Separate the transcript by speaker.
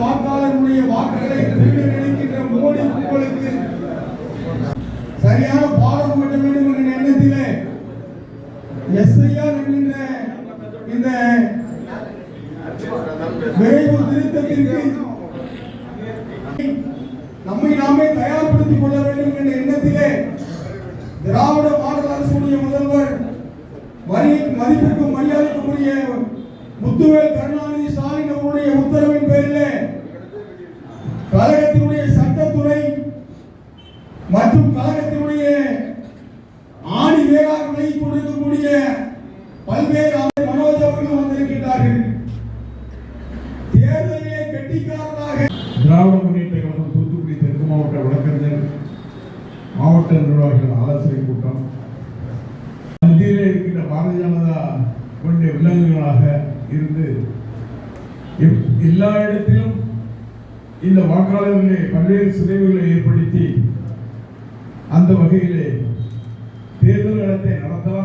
Speaker 1: வாக்காளர்களுடைய வாக்குகளை நினைக்கின்ற மோடி உங்களுக்கு சரியான பாடம் கட்ட வேண்டும் என்ற எண்ணத்திலே எஸ்ஐஆர் என்கின்ற இந்த விரைவு திருத்தத்திற்கு நம்மை நாமே தயார்படுத்திக் கொள்ள வேண்டும் என்ற எண்ணத்திலே திராவிட மாடல் அரசுடைய முதல்வர் வரி மதிப்பிற்கும் மரியாதைக்குரிய முத்துவேல் கருணாநிதி ஸ்டாலின் அவருடைய உத்தரவை மற்றும் கழகத்தினுடைய ஆணி வேளாக விலகிக் கொண்டிருக்கக்கூடிய பல்வேறு மனோஜ் அவர்கள் வந்திருக்கின்றார்கள். தேர்தலிலே கெட்டிக்காரராக
Speaker 2: திராவிட முன்னேற்ற கழகம் தூத்துக்குடி தெற்கு மாவட்ட வழக்கறிஞர் மாவட்ட நிர்வாகிகள் ஆலோசனை கூட்டம். மத்தியிலே இருக்கின்ற பாரதிய ஜனதா கொண்ட விலங்குகளாக இருந்து எல்லா இடத்திலும் இந்த வாக்காளர்களை பல்வேறு சிதைவுகளை ஏற்படுத்தி அந்த வகையிலே தேர்தல் இடத்தை நடத்தலாம்